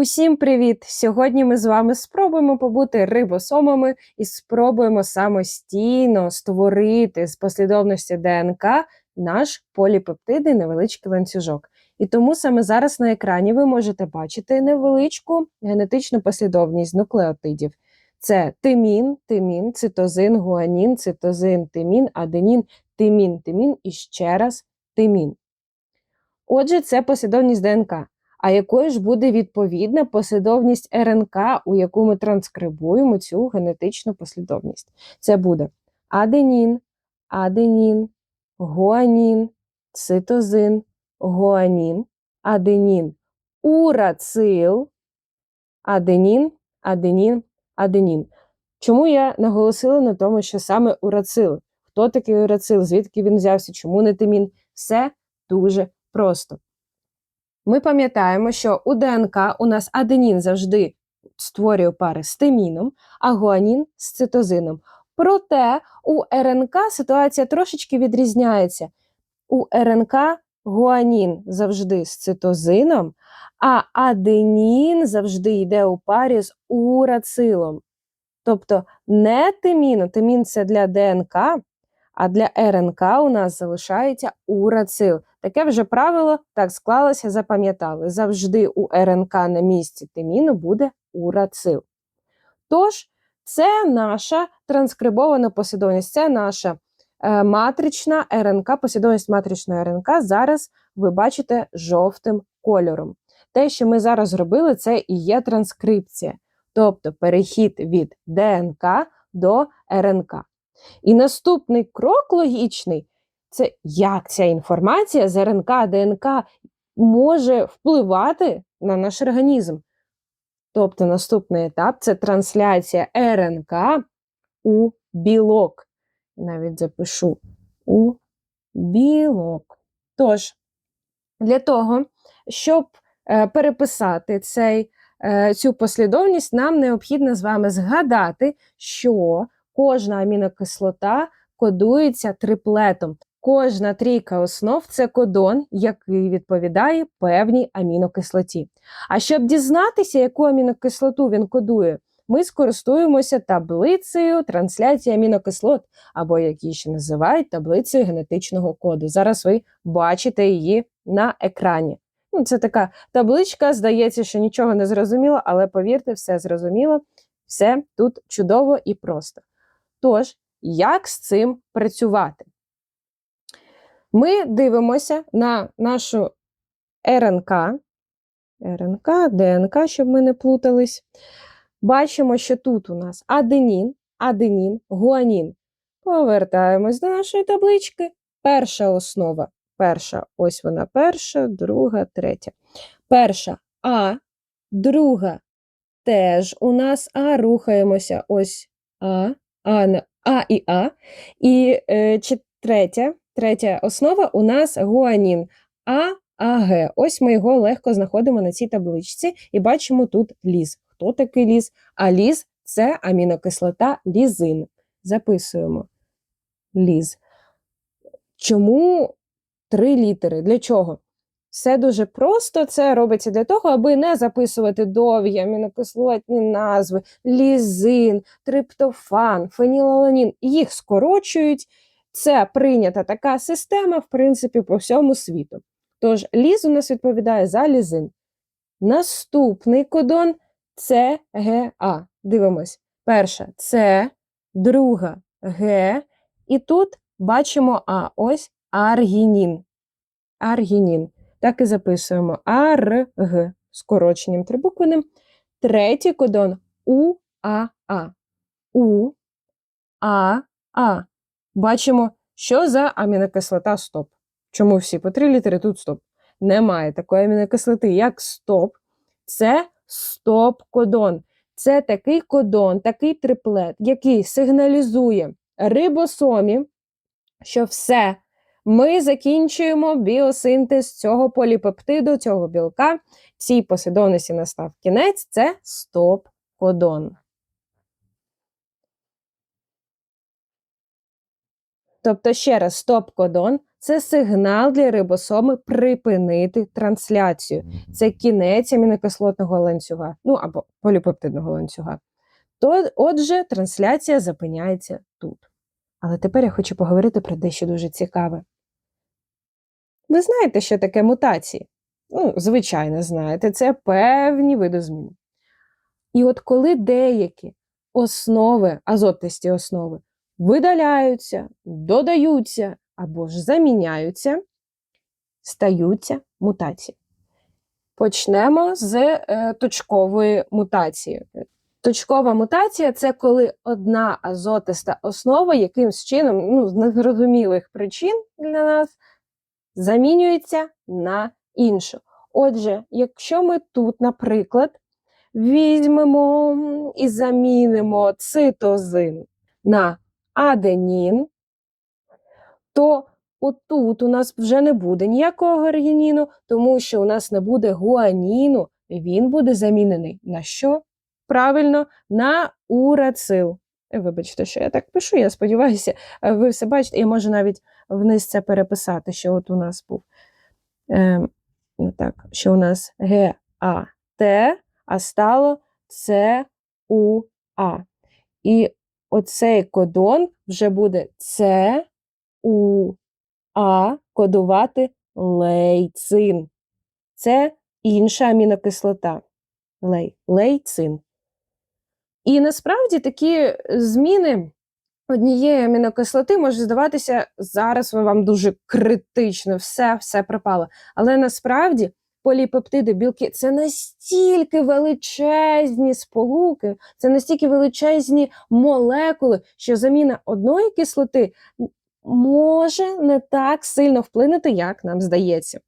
Усім привіт! Сьогодні ми з вами спробуємо побути рибосомами і спробуємо самостійно створити з послідовності ДНК наш поліпептидний невеличкий ланцюжок. І тому саме зараз на екрані ви можете бачити невеличку генетичну послідовність нуклеотидів. Це тимін, тимін, цитозин, гуанін, цитозин, тимін, аденін, тимін, тимін і ще раз тимін. Отже, це послідовність ДНК. А якою ж буде відповідна послідовність РНК, у яку ми транскрибуємо цю генетичну послідовність? Це буде аденін, аденін, гуанін, цитозин, гуанін, аденін, урацил, аденін, аденін, аденін. Чому я наголосила на тому, що саме урацил? Хто такий урацил? Звідки він взявся? Чому не тимін? Все дуже просто. Ми пам'ятаємо, що у ДНК у нас аденін завжди створює пари з тиміном, а гуанін з цитозином. Проте у РНК ситуація трошечки відрізняється. У РНК гуанін завжди з цитозином, а аденін завжди йде у парі з урацилом. Тобто не тимін, тимін це для ДНК, а для РНК у нас залишається урацил. Таке вже правило так склалося, запам'ятали. Завжди у РНК на місці тиміну буде урацил. Тож, це наша транскрибована послідовність, це наша е, матрична РНК, послідовність матричної РНК. Зараз ви бачите жовтим кольором. Те, що ми зараз зробили, це і є транскрипція, тобто перехід від ДНК до РНК. І наступний крок логічний це як ця інформація з РНК, ДНК може впливати на наш організм. Тобто наступний етап це трансляція РНК у білок. Навіть запишу у білок. Тож, для того, щоб е, переписати цей, е, цю послідовність, нам необхідно з вами згадати, що кожна амінокислота кодується триплетом. Кожна трійка основ це кодон, який відповідає певній амінокислоті. А щоб дізнатися, яку амінокислоту він кодує, ми скористуємося таблицею трансляції амінокислот, або як її ще називають таблицею генетичного коду. Зараз ви бачите її на екрані. Ну, Це така табличка, здається, що нічого не зрозуміло, але повірте, все зрозуміло, все тут чудово і просто. Тож, як з цим працювати? Ми дивимося на нашу РНК, РНК, ДНК, щоб ми не плутались. Бачимо, що тут у нас аденін, аденін, гуанін. Повертаємось до нашої таблички. Перша основа. Перша, ось вона перша, друга, третя. Перша А, друга теж у нас А. Рухаємося ось А, А, а і А. І е, третя Третя основа у нас гуанін А, АГ. Ось ми його легко знаходимо на цій табличці і бачимо тут ліз. Хто такий ліз? А ліз це амінокислота лізин. Записуємо ліз. Чому три літери? Для чого? Все дуже просто, це робиться для того, аби не записувати довгі амінокислотні назви, лізин, триптофан, фенілаланін. Їх скорочують. Це прийнята така система, в принципі, по всьому світу. Тож, ліз у нас відповідає за лізин. Наступний кодон це ГА. Дивимось. Перша С, друга Г. І тут бачимо А. Ось аргінін. Аргінін. Так і записуємо АРГ скороченням трибуквенним. Третій кодон УАА. У, А. Бачимо, що за амінокислота стоп. Чому всі по три літери тут стоп? Немає такої амінокислоти, як стоп. Це стоп-кодон. Це такий кодон, такий триплет, який сигналізує рибосомі, що все. Ми закінчуємо біосинтез цього поліпептиду, цього білка. Цій послідовності настав кінець це стоп-кодон. Тобто, ще раз, стоп-кодон це сигнал для рибосоми припинити трансляцію. Це кінець амінокислотного ланцюга, ну або поліпептидного ланцюга. То, отже, трансляція зупиняється тут. Але тепер я хочу поговорити про дещо дуже цікаве. Ви знаєте, що таке мутації? Ну, звичайно, знаєте, це певні види змін. І от коли деякі основи, азотисті основи, видаляються, додаються або ж заміняються, стаються мутації. Почнемо з е, точкової мутації. Точкова мутація це коли одна азотиста основа якимсь чином, ну, з незрозумілих причин для нас, замінюється на іншу. Отже, якщо ми тут, наприклад, візьмемо і замінимо цитозин на аденін, то отут у нас вже не буде ніякого аргініну, тому що у нас не буде гуаніну, і він буде замінений на що? Правильно, на урацил. Вибачте, що я так пишу, я сподіваюся, ви все бачите. Я можу навіть вниз це переписати, що от у нас був. Е, так, що у нас Г, А, Т, а стало С, У, А. І оцей кодон вже буде С, У, А кодувати лейцин. Це інша амінокислота. Лей, лейцин. І насправді такі зміни однієї амінокислоти може здаватися, зараз вам дуже критично, все, все пропало. Але насправді поліпептиди, білки це настільки величезні сполуки, це настільки величезні молекули, що заміна одної кислоти може не так сильно вплинути, як нам здається.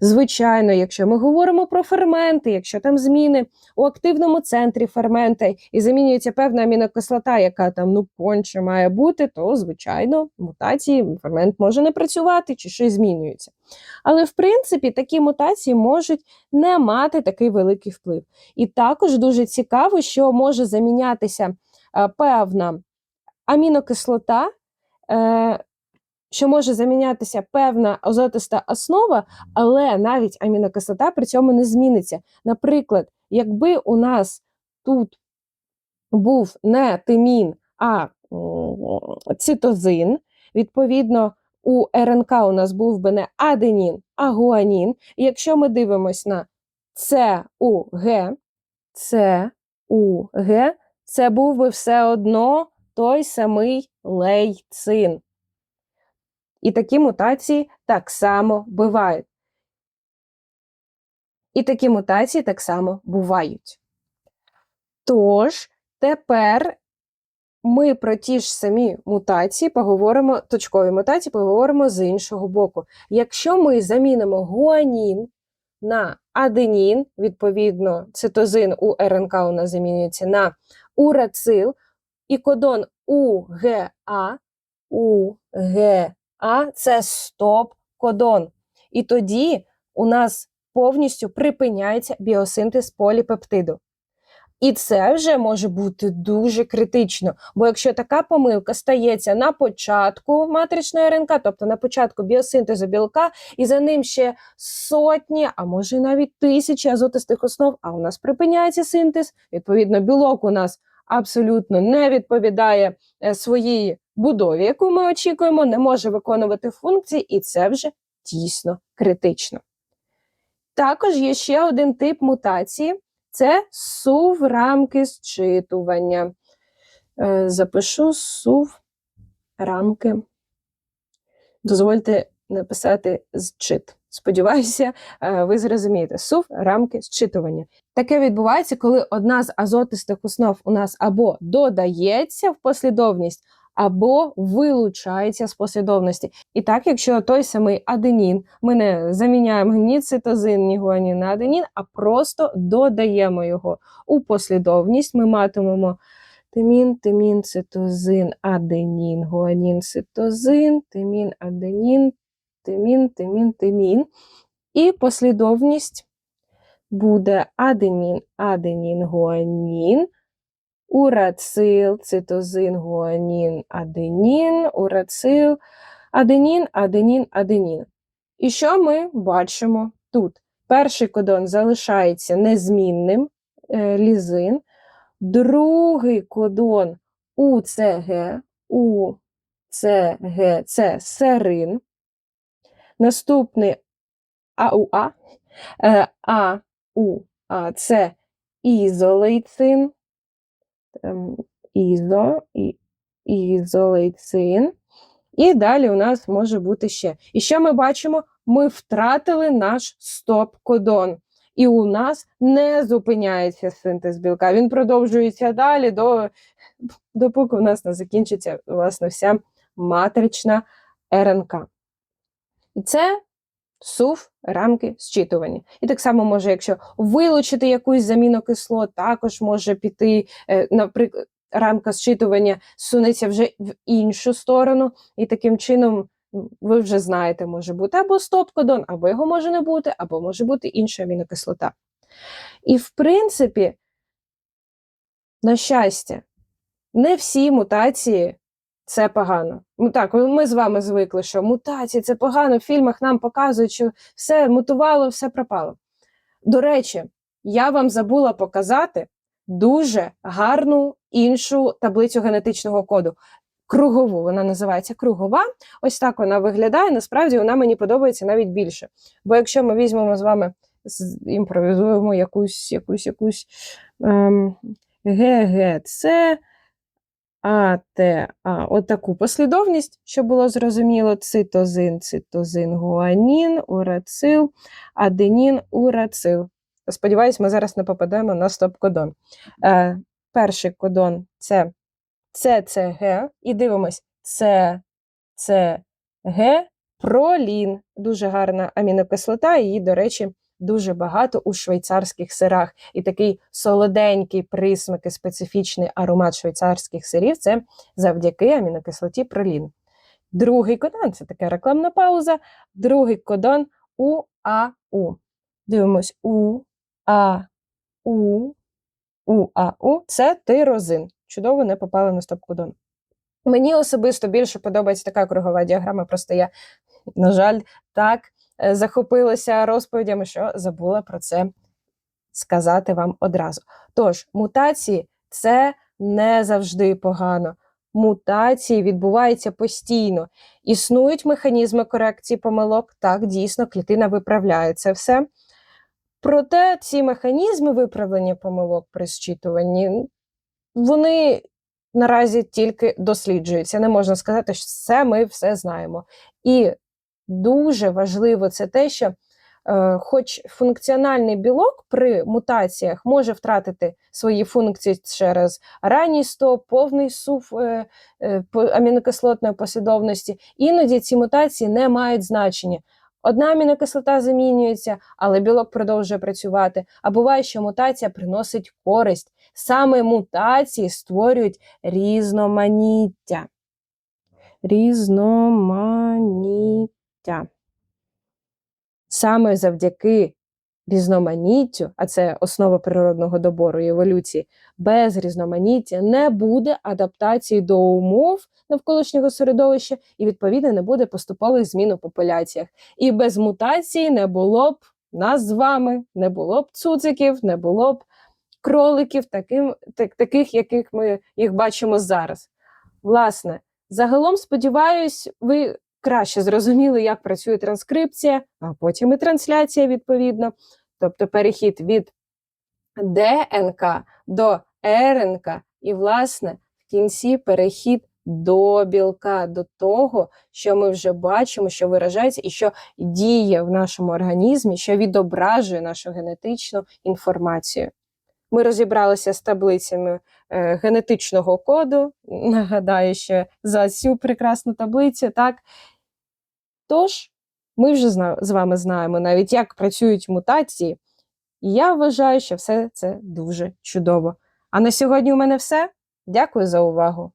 Звичайно, якщо ми говоримо про ферменти, якщо там зміни у активному центрі фермента і замінюється певна амінокислота, яка там ну конче має бути, то звичайно мутації фермент може не працювати чи щось змінюється. Але в принципі такі мутації можуть не мати такий великий вплив. І також дуже цікаво, що може замінятися е, певна амінокислота. Що може замінятися певна азотиста основа, але навіть амінокислота при цьому не зміниться. Наприклад, якби у нас тут був не тимін, а цитозин, відповідно, у РНК у нас був би не аденін, а гуанін. І якщо ми дивимося на ЦУГ, ЦУГ, це був би все одно той самий лейцин. І такі мутації так само бувають. І такі мутації так само бувають. Тож, тепер ми про ті ж самі мутації поговоримо, точкові мутації поговоримо з іншого боку. Якщо ми замінимо гуанін на аденін, відповідно, цитозин у РНК у нас замінюється на урацил, і кодон УГА, УГА а це стоп-кодон. І тоді у нас повністю припиняється біосинтез поліпептиду. І це вже може бути дуже критично. Бо якщо така помилка стається на початку матричної РНК, тобто на початку біосинтезу білка, і за ним ще сотні, а може навіть тисячі азотистих основ, а у нас припиняється синтез, відповідно, білок у нас абсолютно не відповідає е, своїй будові, яку ми очікуємо, не може виконувати функції, і це вже дійсно критично. Також є ще один тип мутації це сув рамки зчитування. Е, запишу сув рамки. Дозвольте написати зчит. Сподіваюся, е, ви зрозумієте сув рамки зчитування. Таке відбувається, коли одна з азотистих основ у нас або додається в послідовність, або вилучається з послідовності. І так, якщо той самий аденін, ми не заміняємо ні цитозин, ні гуанін на аденін, а просто додаємо його у послідовність, ми матимемо тимін, тимін, цитозин, аденін, гуанін, цитозин, тимін, аденін, тимін, тимін, тимін. І послідовність буде аденін, аденін, гуанін, урацил, цитозин, гуанін, аденін, урацил, Аденін, аденін, аденін. І що ми бачимо тут? Перший кодон залишається незмінним е, лізин, другий кодон УЦГ, УЦГ це серин. Наступний АУА, е, АУА це ізолейцин, ізо, і, ізолейцин. І далі у нас може бути ще. І що ми бачимо? Ми втратили наш стоп-кодон. І у нас не зупиняється синтез білка. Він продовжується далі, до, допоки у нас не закінчиться власне вся матрична РНК. І це СУВ рамки зчитування. І так само може, якщо вилучити якусь заміну кислот, також може піти, е, наприклад, рамка зчитування сунеться вже в іншу сторону, і таким чином ви вже знаєте, може бути або стоп-кодон, або його може не бути, або може бути інша амінокислота. І в принципі, на щастя, не всі мутації це погано. Ну так, ми з вами звикли, що мутації це погано. В фільмах нам показують, що все мутувало, все пропало. До речі, я вам забула показати дуже гарну іншу таблицю генетичного коду. Кругову, вона називається кругова. Ось так вона виглядає. Насправді вона мені подобається навіть більше. Бо якщо ми візьмемо з вами, імпровізуємо якусь, якусь, якусь ем, ГГЦ, АТА, от таку послідовність, щоб було зрозуміло: цитозин, цитозин, гуанін, урацил, аденін, урацил. Сподіваюсь, ми зараз не попадемо на стоп-кодон. Е, перший кодон це ЦЦГ, і дивимось ЦЦГ, пролін. Дуже гарна амінокислота, її, до речі, дуже багато у швейцарських сирах. І такий солоденький присмак і специфічний аромат швейцарських сирів це завдяки амінокислоті пролін. Другий кодон це така рекламна пауза. Другий кодон УАУ. Дивимось УАУ. УАУ це тирозин. Чудово не попали на стоп-кодон. Мені особисто більше подобається така кругова діаграма, просто я, на жаль, так захопилася розповідями, що забула про це сказати вам одразу. Тож, мутації це не завжди погано. Мутації відбуваються постійно. Існують механізми корекції помилок. Так, дійсно, клітина виправляє це все. Проте ці механізми виправлення помилок при зчитуванні, вони наразі тільки досліджуються. Не можна сказати, що це ми все знаємо. І дуже важливо це те, що е, хоч функціональний білок при мутаціях може втратити свої функції через ранній стоп, повний сув е, е, амінокислотної послідовності, іноді ці мутації не мають значення. Одна амінокислота замінюється, але білок продовжує працювати. А буває, що мутація приносить користь. Саме мутації створюють різноманіття. Різноманіття. Саме завдяки різноманіттю, а це основа природного добору і еволюції, без різноманіття не буде адаптації до умов навколишнього середовища, і, відповідно, не буде поступових змін у популяціях. І без мутації не було б нас з вами, не було б цуциків, не було б кроликів, таким, так, таких, яких ми їх бачимо зараз. Власне, загалом, сподіваюсь, ви краще зрозуміли, як працює транскрипція, а потім і трансляція, відповідно. Тобто перехід від ДНК до РНК, і, власне, в кінці перехід до білка, до того, що ми вже бачимо, що виражається і що діє в нашому організмі, що відображує нашу генетичну інформацію. Ми розібралися з таблицями е, генетичного коду. Нагадаю, ще за цю прекрасну таблицю, так. Тож, ми вже з вами знаємо навіть, як працюють мутації. І я вважаю, що все це дуже чудово. А на сьогодні у мене все. Дякую за увагу.